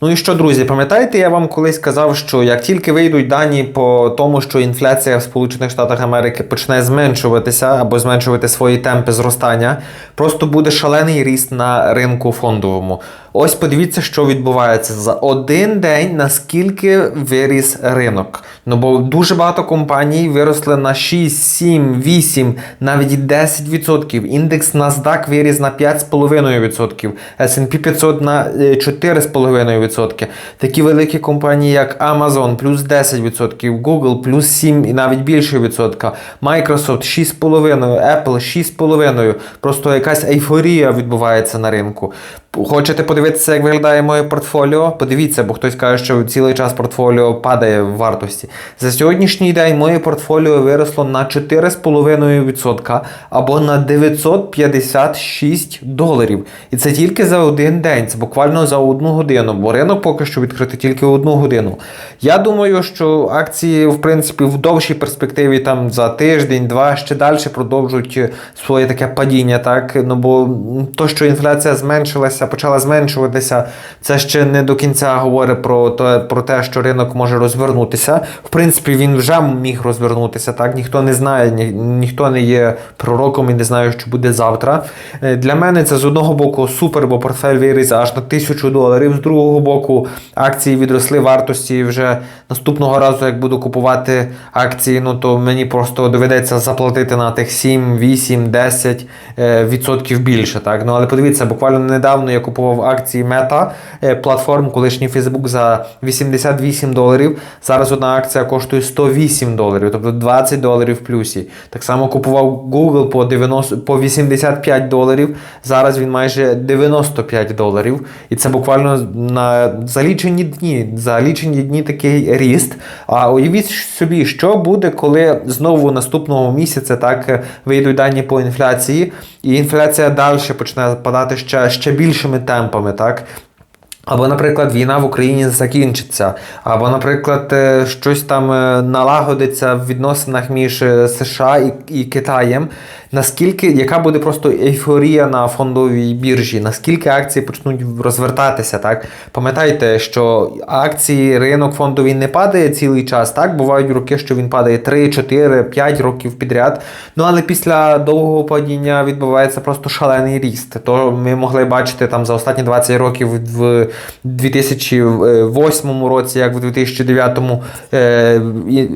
Ну і що, друзі, пам'ятаєте, я вам колись казав, що як тільки вийдуть дані по тому, що інфляція в Сполучених Штатах Америки почне зменшуватися або зменшувати свої темпи зростання, просто буде шалений ріст на ринку фондовому. Ось подивіться, що відбувається за один день, наскільки виріс ринок. Ну бо дуже багато компаній виросли на 6, 7, 8, навіть 10%. Індекс NASDAQ виріс на 5,5%, S&P 500 на е, 4,5%. Такі великі компанії, як Amazon плюс 10%, Google плюс 7 і навіть більше відсотка, Microsoft 6,5%, Apple 6,5%. Просто якась ейфорія відбувається на ринку. Хочете подивитися, як виглядає моє портфоліо? Подивіться, бо хтось каже, що цілий час портфоліо падає в вартості. За сьогоднішній день моє портфоліо виросло на 4,5% або на 956 доларів. І це тільки за один день, це буквально за одну годину, бо ринок поки що відкритий тільки одну годину. Я думаю, що акції, в принципі, в довшій перспективі там за тиждень, два ще далі продовжують своє таке падіння, так? Ну бо то, що інфляція зменшилася, почала зменшуватися, це ще не до кінця говорить про те, про те, що ринок може розвернутися. В принципі, він вже міг розвернутися, так? Ніхто не знає, ні, ніхто не є пророком і не знає, що буде завтра. Е, Для мене це з одного боку супер, бо портфель виріс аж на тисячу доларів. З другого боку, акції відросли вартості. і Вже наступного разу, як буду купувати акції, ну то мені просто доведеться заплатити на тих 7, 8, 10 е, відсотків більше. Так? Ну, але подивіться, буквально недавно я купував акції Meta, е, платформ, колишній Facebook за 88 доларів. Зараз одна акція коштує 108 доларів, тобто 20 доларів в плюсі. Так само купував Google по 90, по 85 доларів. Зараз він майже 95 доларів. І це буквально на за лічені дні. За лічені дні такий ріст. А уявіть собі, що буде, коли знову наступного місяця так е, вийдуть дані по інфляції, і інфляція далі почне падати ще, ще більшими темпами. так? Або, наприклад, війна в Україні закінчиться, або, наприклад, е, щось там е, налагодиться в відносинах між е, США і, і Китаєм. Наскільки яка буде просто ейфорія на фондовій біржі? Наскільки акції почнуть розвертатися? Так пам'ятайте, що акції, ринок фондовий не падає цілий час. Так бувають роки, що він падає 3, 4, 5 років підряд. Ну але після довгого падіння відбувається просто шалений ріст. То ми могли бачити там за останні 20 років в 2008 році, як в 2009 е,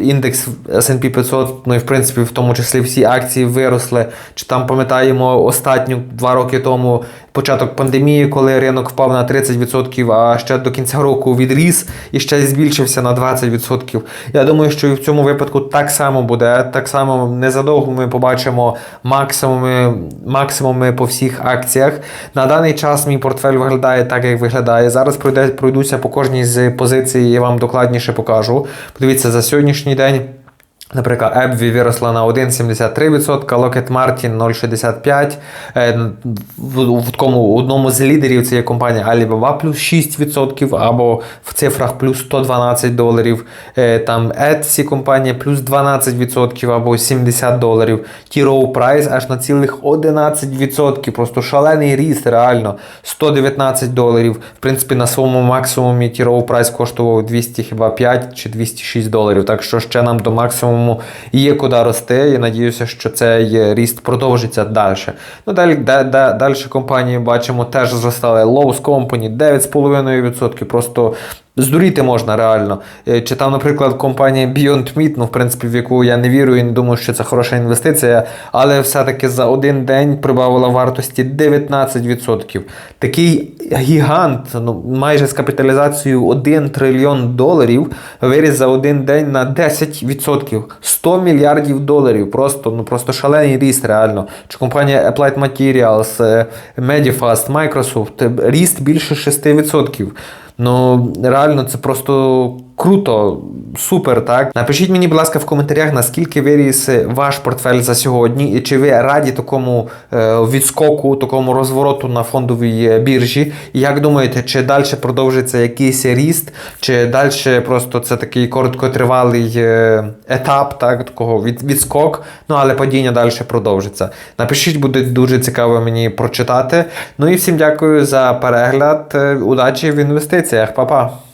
індекс S&P 500, ну і в принципі в тому числі всі акції виросли. Чи там пам'ятаємо останню два роки тому початок пандемії, коли ринок впав на 30%, а ще до кінця року відріс і ще збільшився на 20%. Я думаю, що і в цьому випадку так само буде. Так само незадовго ми побачимо максимуми, максимуми по всіх акціях. На даний час мій портфель виглядає так, як виглядає. Зараз пройдуся по кожній з позицій, я вам докладніше покажу. Подивіться, за сьогоднішній день. Наприклад, Ебві виросла на 1,73%, Lockheed Martin 0,65%. Е, В, такому одному з лідерів це є компанія Alibaba плюс 6%, або в цифрах плюс 112 доларів. Е, Там Etsy компанія плюс 12% або 70 доларів. T. Rowe Price аж на цілих 11%. Просто шалений ріст, реально. 119 доларів. В принципі, на своєму максимумі T. Rowe Price коштував 200 хіба 5 чи 206 доларів. Так що ще нам до максимуму є куди рости. Я надіюся, що цей ріст продовжиться далі. Ну, далі, де да, далі компанії бачимо теж зростали. Lowe's Company 9,5%. Просто здуріти можна реально. Е, Чи там, наприклад, компанія Beyond Meat, ну, в принципі, в яку я не вірю і не думаю, що це хороша інвестиція, але все-таки за один день прибавила вартості 19%. Такий гігант, ну, майже з капіталізацією 1 трильйон доларів, виріс за один день на 10%. 100 мільярдів доларів. Просто, ну, просто шалений ріст, реально. Чи компанія Applied Materials, е, Medifast, Microsoft, е, ріст більше 6%. Ну, реально, це просто Круто, супер, так. Напишіть мені, будь ласка, в коментарях, наскільки виріс ваш портфель за сьогодні, і чи ви раді такому е, відскоку, такому розвороту на фондовій е, біржі. І як думаєте, чи далі продовжиться якийсь ріст, чи далі просто це такий короткотривалий е, етап, так, такого від, відскок, ну але падіння далі продовжиться. Напишіть, буде дуже цікаво мені прочитати. Ну і всім дякую за перегляд. Е, Удачі в інвестиціях, Па-па!